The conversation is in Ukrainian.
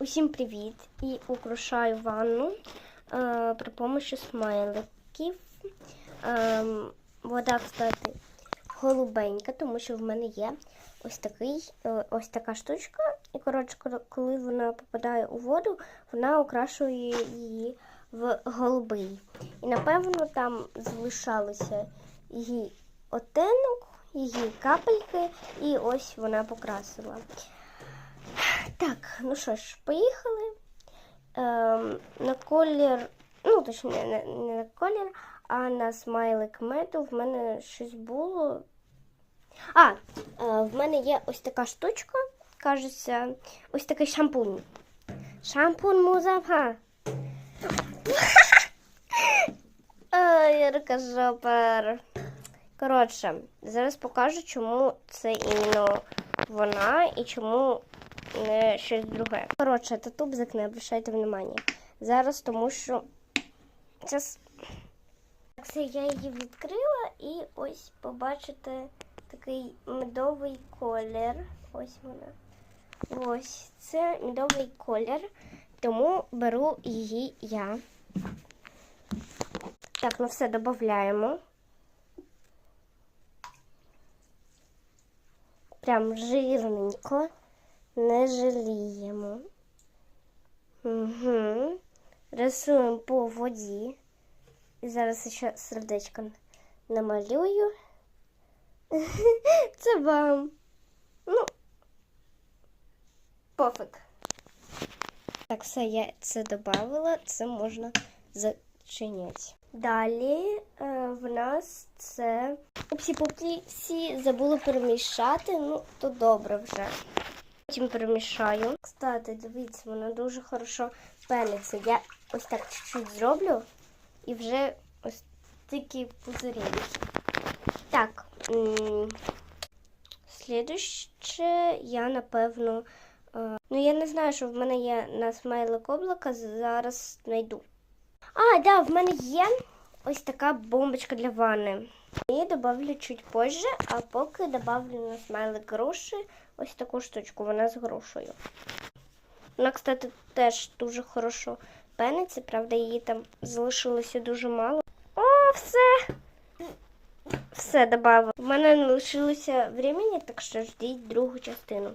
Усім привіт! І украшаю ванну е, при помощі смайликів. Е, вода, кстати, голубенька, тому що в мене є ось такий, е, ось така штучка. І, коротше, коли- вона попадає у воду, вона окрашує її в голубий. І напевно там залишалося її оттенок, її капельки, і ось вона покрасила. Так, ну що ж, поїхали. Ем, на колір, ну, точніше, не, не на колір, а на смайлик меду в мене щось було. А, е, в мене є ось така штучка, кажеться, ось такий шампунь. Шампунь музафа. Ой, рукожопер. Коротше, зараз покажу, чому це іменно вона і чому щось друге. Коротше, татубзик не обращайте внимання. Зараз тому що зараз це я її відкрила і ось побачите такий медовий колір. Ось вона. Ось це медовий колір, тому беру її я. Так, ну все додаємо. Прям жирненько. Не жаліємо. Угу. Рисуємо по воді. І зараз ще сердечко намалюю. Це вам. Ну, пофіг. Так, все, я це додавала, це можна зачиняти. Далі е, в нас це Упсі-пупсі всі забули перемішати, ну то добре вже. Потім перемішаю. Кстати, дивіться, вона дуже хорошо пениться. Я ось так чуть-чуть зроблю і вже ось такі пузирі. Так. Слідуще я напевно. е, Ну, я не знаю, що в мене є на смайлик облака, зараз знайду. А, да, в мене є ось така бомбочка для ванни. Її добавлю чуть позже, а поки добавлю на смайлик груші ось таку штучку, вона з грушею. Вона, кстати, теж дуже хорошо пениться, правда, її там залишилося дуже мало. О, все! Все добавила. У мене не лишилося времени, так що ждіть другу частину.